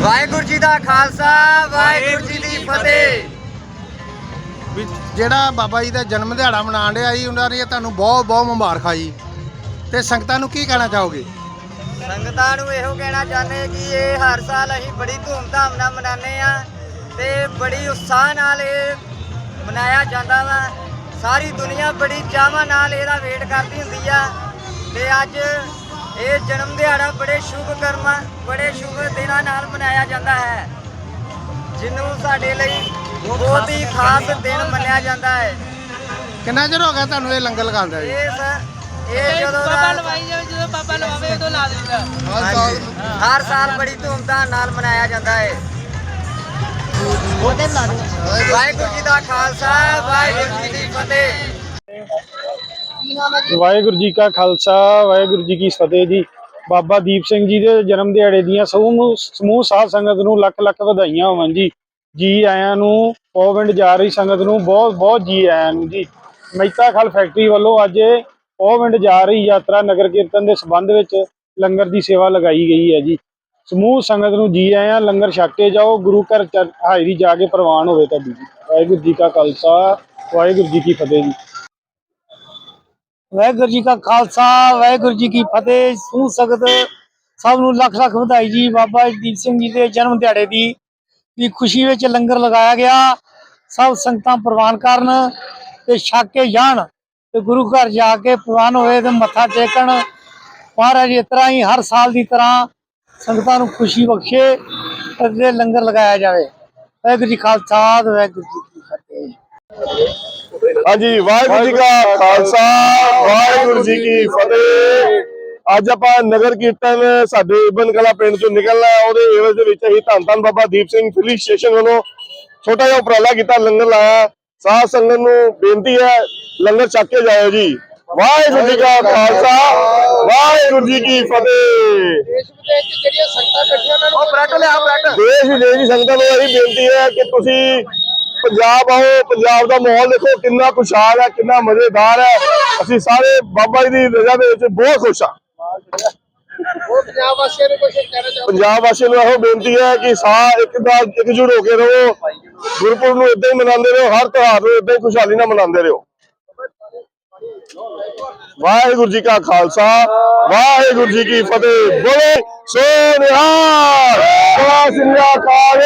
ਵਾਹਿਗੁਰੂ ਜੀ ਦਾ ਖਾਲਸਾ ਵਾਹਿਗੁਰੂ ਜੀ ਦੀ ਫਤਿਹ। ਜਿਹੜਾ ਬਾਬਾ ਜੀ ਦਾ ਜਨਮ ਦਿਹਾੜਾ ਮਨਾਉਣ ਡਿਆ ਜੀ ਉਹਨਾਂ ਦੀ ਤੁਹਾਨੂੰ ਬਹੁਤ ਬਹੁਤ ਮੁਬਾਰਕਾਂ ਜੀ। ਤੇ ਸੰਗਤਾਂ ਨੂੰ ਕੀ ਕਹਿਣਾ ਚਾਹੋਗੇ? ਸੰਗਤਾਂ ਨੂੰ ਇਹੋ ਕਹਿਣਾ ਚਾਹੁੰਦੇ ਕਿ ਇਹ ਹਰ ਸਾਲ ਅਸੀਂ ਬੜੀ ਧੂਮਧਾਮ ਨਾਲ ਮਨਾਉਂਦੇ ਆ ਤੇ ਬੜੀ ਉਤਸ਼ਾਹ ਨਾਲ ਇਹ ਮਨਾਇਆ ਜਾਂਦਾ ਵਾ। ਸਾਰੀ ਦੁਨੀਆ ਬੜੀ ਚਾਹਾਂ ਨਾਲ ਇਹਦਾ ਵੇਟ ਕਰਦੀ ਹੁੰਦੀ ਆ ਤੇ ਅੱਜ ਇਹ ਜਨਮ ਦਿਹਾੜਾ ਬੜੇ ਸ਼ੁਭ ਕਰਮਾਂ ਬੜੇ ਸ਼ੁਭ ਦਿਨਾਂ ਨਾਲ ਮਨਾਇਆ ਜਾਂਦਾ ਹੈ ਜਿਹਨੂੰ ਸਾਡੇ ਲਈ ਬਹੁਤ ਹੀ ਖਾਸ ਦਿਨ ਮੰਨਿਆ ਜਾਂਦਾ ਹੈ। ਕਿੰਨਾ ਚਿਰ ਹੋ ਗਿਆ ਤੁਹਾਨੂੰ ਇਹ ਲੰਗਰ ਲਗਾਉਂਦਾ ਜੀ ਇਹ ਸ- ਇਹ ਜਦੋਂ ਬਾਬਾ ਦਾ ਲਵਾਈ ਜਾਵੇ ਜਦੋਂ ਬਾਬਾ ਲਵਾਵੇ ਉਦੋਂ ਲਾ ਦਿੰਦਾ। ਹਾਂਜੀ। ਹਰ ਸਾਲ ਬੜੀ ਧੂਮਧਾਮ ਨਾਲ ਮਨਾਇਆ ਜਾਂਦਾ ਹੈ। ਵਾਹਿਗੁਰੂ ਜੀ ਦਾ ਖਾਲਸਾ ਵਾਹਿਗੁਰੂ ਜੀ ਦੀ ਫਤਿਹ। ਵਾਹਿਗੁਰੂ ਜੀ ਕਾ ਖਾਲਸਾ, ਵਾਹਿਗੁਰੂ ਜੀ ਕੀ ਫਤਿਹ ਜੀ। ਬਾਬਾ ਦੀਪ ਸਿੰਘ ਜੀ ਦੇ ਜਨਮ ਦਿਹਾੜੇ ਦੀਆਂ ਸਮੂਹ ਸਮੂਹ ਸਾਧ ਸੰਗਤ ਨੂੰ ਲੱਖ ਲੱਖ ਵਧਾਈਆਂ ਹੋਵਣ ਜੀ। ਜੀ ਆਇਆਂ ਨੂੰ ਪੌਵਿੰਡ ਜਾ ਰਹੀ ਸੰਗਤ ਨੂੰ ਬਹੁਤ ਬਹੁਤ ਜੀ ਆਇਆਂ ਨੂੰ ਜੀ। ਮਹਿਤਾ ਖਲ ਫੈਕਟਰੀ ਵੱਲੋਂ ਅੱਜ ਇਹ ਪੌਵਿੰਡ ਜਾ ਰਹੀ ਯਾਤਰਾ ਨਗਰ ਕੀਰਤਨ ਦੇ ਸੰਬੰਧ ਵਿੱਚ ਲੰਗਰ ਦੀ ਸੇਵਾ ਲਗਾਈ ਗਈ ਹੈ ਜੀ। ਸਮੂਹ ਸੰਗਤ ਨੂੰ ਜੀ ਆਇਆਂ, ਲੰਗਰ ਛਕ ਕੇ ਜਾਓ, ਗੁਰੂ ਘਰ ਚ ਹਾਜ਼ਰੀ ਜਾ ਕੇ ਪ੍ਰਵਾਨ ਹੋਵੇ ਤੁਹਾਡੀ ਜੀ। ਵਾਹਿਗੁਰੂ ਜੀ ਕਾ ਖਾਲਸਾ, ਵਾਹਿਗੁਰੂ ਜੀ ਕੀ ਫਤਿਹ ਜੀ। ਵਾਹਿਗੁਰੂ ਜੀ ਕਾ ਖਾਲਸਾ, ਵਾਹਿਗੁਰੂ ਜੀ ਕੀ ਫਤਿਹ। ਸੂ ਸਖਤ ਸਭ ਨੂੰ ਲੱਖ ਲੱਖ ਵਧਾਈ ਜੀ। ਬਾਬਾ ਦੀਪ ਸਿੰਘ ਜੀ ਦੇ ਜਨਮ ਦਿਹਾੜੇ ਦੀ ਦੀ ਖੁਸ਼ੀ ਵਿੱਚ ਲੰਗਰ ਲਗਾਇਆ ਗਿਆ। ਸਭ ਸੰਗਤਾਂ ਪ੍ਰਵਾਨ ਕਰਨ ਤੇ ਛਕ ਕੇ ਜਾਣ ਤੇ ਗੁਰੂ ਘਰ ਜਾ ਕੇ ਪ੍ਰਵਾਨ ਹੋਏ ਤੇ ਮੱਥਾ ਟੇਕਣ। ਮਹਾਰਾਜ ਇਸ ਤਰ੍ਹਾਂ ਹੀ ਹਰ ਸਾਲ ਦੀ ਤਰ੍ਹਾਂ ਸੰਗਤਾਂ ਨੂੰ ਖੁਸ਼ੀ ਬਖਸ਼ੇ ਤੇ ਲੰਗਰ ਲਗਾਇਆ ਜਾਵੇ। ਵਾਹਿਗੁਰੂ ਜੀ ਖਾਲਸਾ ਵਾਹਿਗੁਰੂ ਜੀ ਹਾਂਜੀ ਵਾਹਿਗੁਰੂ ਜੀ ਕਾ ਖਾਲਸਾ ਵਾਹਿਗੁਰੂ ਜੀ ਕੀ ਫਤਿਹ। ਅੱਜ ਆਪਾਂ ਨਗਰ ਕੀਰਤਨ ਸਾਡੇ ਇਬਨ ਕਲਾ ਪਿੰਡ ਚੋਂ ਨਿਕਲਣਾ ਹੈ। ਉਹਦੇ ਏਵਜ ਦੇ ਵਿੱਚ ਅਸੀਂ ਧੰਨ ਧੰਨ ਬਾਬਾ ਦੀਪ ਸਿੰਘ ਫਿਲੀ ਸਟੇਸ਼ਨ ਵੱਲੋਂ ਛੋਟਾ ਜਿਹਾ ਉਪਰਾਲਾ ਕੀਤਾ ਲੰਗਰ ਲਾਇਆ। ਸਾਧ ਸੰਗਤ ਨੂੰ ਬੇਨਤੀ ਹੈ ਲੰਗਰ ਛਕ ਕੇ ਜਾਇਓ ਜੀ। ਵਾਹਿਗੁਰੂ ਜੀ ਕਾ ਖਾਲਸਾ ਵਾਹਿਗੁਰੂ ਜੀ ਕੀ ਫਤਿਹ। ਦੇਸ਼ ਵਿਦੇਸ਼ ਦੀ ਸੰਗਤਾਂ ਨੂੰ ਇਹੀ ਬੇਨਤੀ ਹੈ ਕਿ ਤੁਸੀਂ ਪੰਜਾਬ ਆਓ ਪੰਜਾਬ ਦਾ ਮਾਹੌਲ ਦੇਖੋ ਕਿੰਨਾ ਖੁਸ਼ਹਾਲ ਹੈ ਕਿੰਨਾ ਮਜ਼ੇਦਾਰ ਹੈ। ਅਸੀਂ ਸਾਰੇ ਬਾਬਾ ਜੀ ਦੀ ਰਜ਼ਾ ਦੇ ਵਿੱਚ ਬਹੁਤ ਖੁਸ਼ ਹਾਂ। ਪੰਜਾਬ ਵਾਸੀਆਂ ਨੂੰ ਇਹੋ ਬੇਨਤੀ ਹੈ ਕਿ ਸਾਹ ਇੱਕ ਦਾ ਇਕਜੁੱਟ ਹੋ ਕੇ ਰਹੋ। ਗੁਰਪੁਰਬ ਨੂੰ ਇਦਾਂ ਹੀ ਮਨਾਉਂਦੇ ਰਹੋ ਹਰ ਤਿਉਹਾਰ ਨੂੰ ਇਦਾਂ ਹੀ ਖੁਸ਼ਹਾਲੀ ਨਾਲ ਮਨਾਉਂਦੇ ਰਹੋ। ਵਾਹਿਗੁਰੂ ਜੀ ਕਾ ਖਾਲਸਾ ਵਾਹਿਗੁਰੂ ਜੀ ਕੀ ਫਤਿਹ। ਬੋਲੇ ਸੋ ਨਿਹਾਲ ਅਕਾਲ